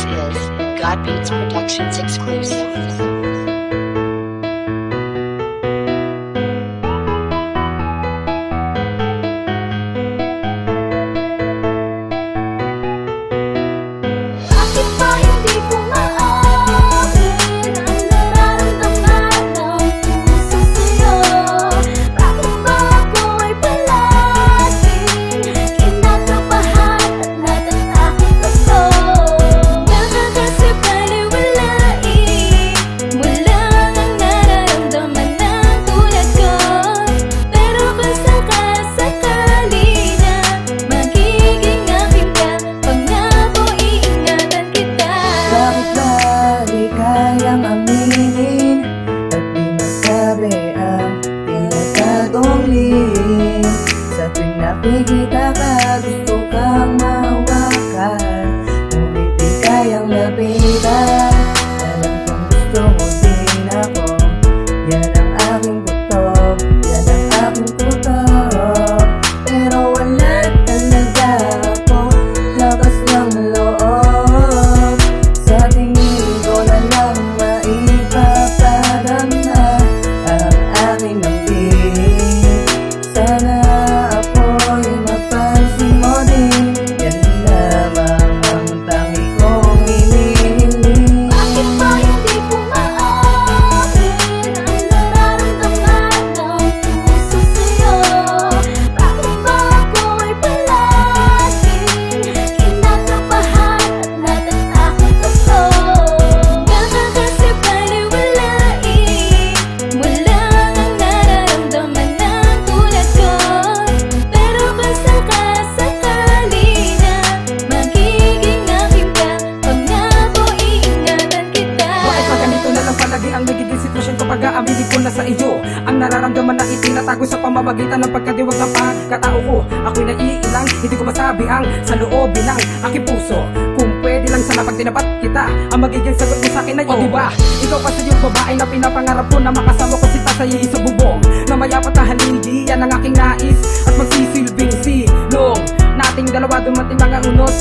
This is God Beats Productions exclusive. Ang tinatagong lihim. Sa tuwing nakikita ka gusto kang mahawakan sitwasyon kapag aaminin ko na sa iyo. Ang nararamdaman na itinatago sa pamamagitan ng pagkadiwag ng pagkatao ko. Ako'y naiilang, hindi ko masabi ang sa loobin ng aking puso. Kung pwede lang sana pag tinapat kita Ang magiging sagot mo sa akin ay oh. diba Ikaw pa sa iyong babae na pinapangarap ko Na makasama ko sita sa iyo sa bubong. Na mayapat na haligi, yan ang aking nais At magsisilbing silong. Nating dalawa dumating mga unod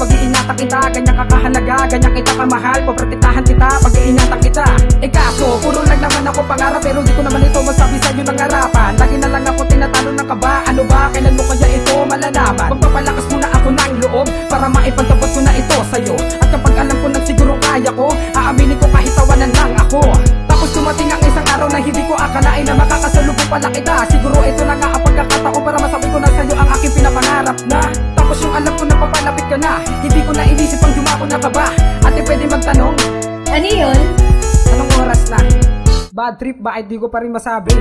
Pag-iingatan kita, ganyan kakahalaga Ganyan kita kamahal, poprotektahan kita Pag-iingatan kita. Eh kaso, puro lang naman ako pangarap Pero di ko naman ito masabi sa'yo ng harapan. Lagi na lang ako tinatalo ng kaba. Ano ba, kailan mo kaya ito malalaman? Magpapalakas muna ako ng loob Para maipagtabot ko na ito sa'yo. At kapag alam ko na siguro kaya ko Aaminin ko kahit tawanan lang ako. Tapos dumating ang isang araw na hindi ko akalain Na makakasalubong pala kita. Siguro ito na nga ang pagkakataon Para masabi ko na sa'yo ang aking pinapangarap papalapit ka na Hindi ko na inisip ang dumako na ka ba Ate pwede magtanong Ano yun? Anong oras na? Bad trip ba? Ay di ko pa rin masabi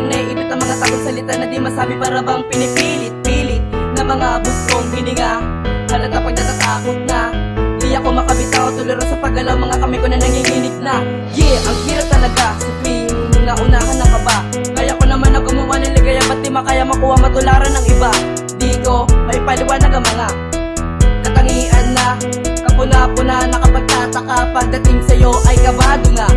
Mga dilang naiipit ang mga takot salita na di masabi para bang pinipilit-pilit Na mga bustong hininga Halata pag natatakot na Di ako makabitaw tuliro sa paggalaw. Mga kamay ko na nanginginig na. Yeah, ang hirap talaga. Sa tuwing naunahan na ka ba? Kaya ko naman na gumawa ng ligaya Ba't makaya makuha matularan ng iba? Di ko maipaliwanag ang mga katangian na Kapuna-puna na kapag tataka Pagdating sa'yo ay kabado nga